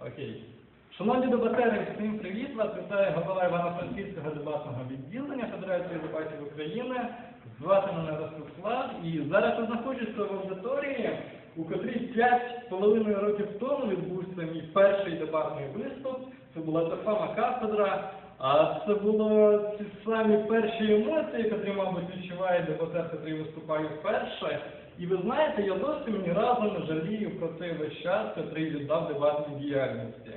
Окей. Шановні дебатери, всім привіт! Вас вітає голова Івано-Франківського дебатного відділення Федерації дебатів України. Звати мене Ростислав, і зараз я знаходжуся в аудиторії, у котрій п'ять з половиною років тому відбувся мій перший дебатний виступ. Це була та сама кафедра, а це були ці самі перші емоції, які, мабуть, відчуває дебатер, котрий виступає вперше. І ви знаєте, я досі ні разу не жалію про цей весь час, який віддав дебатній діяльності.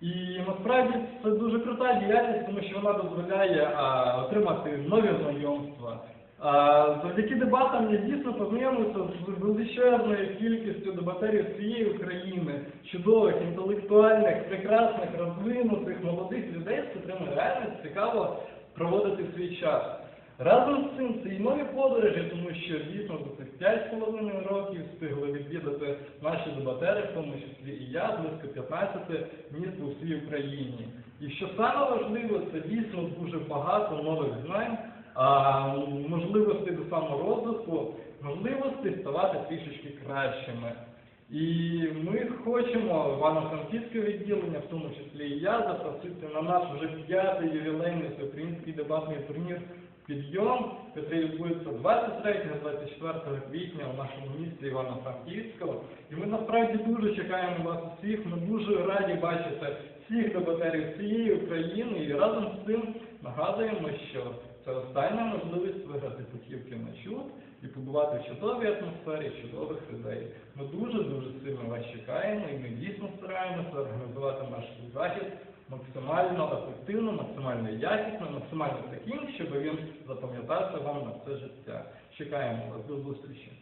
І насправді це дуже крута діяльність, тому що вона дозволяє а, отримати нові знайомства. Завдяки дебатам я дійсно познайомився з величезною кількістю дебатерів всієї України, чудових, інтелектуальних, прекрасних, розвинутих, молодих людей, з котрими реально цікаво проводити свій час. Разом з цим це і нові подорожі, тому що дійсно за цих 5,5 років встигли відвідати наші дебатери, в тому числі і я, близько 15 міст у всій Україні. І що саме важливо, це дійсно дуже багато нових знань, можливостей до саморозвитку, можливостей ставати трішечки кращими. І ми хочемо Івано-Франківське відділення, в тому числі і я, запросити на наш вже п'ятий ювілейний всеукраїнський дебатний турнір підйом, який відбудеться 23-24 квітня у нашому місті Івано-Франківського. І ми насправді дуже чекаємо вас усіх. Ми дуже раді бачити всіх дебатерів всієї України і разом з цим нагадуємо, що це остання можливість виграти путівки на чуд і побувати в чудовій атмосфері чудових людей. Ми дуже дуже сильно вас чекаємо і ми дійсно стараємося організувати наш захід максимально ефективно, максимально якісно, максимально таким, щоб він запам'ятався вам на все життя. Чекаємо вас до зустрічі.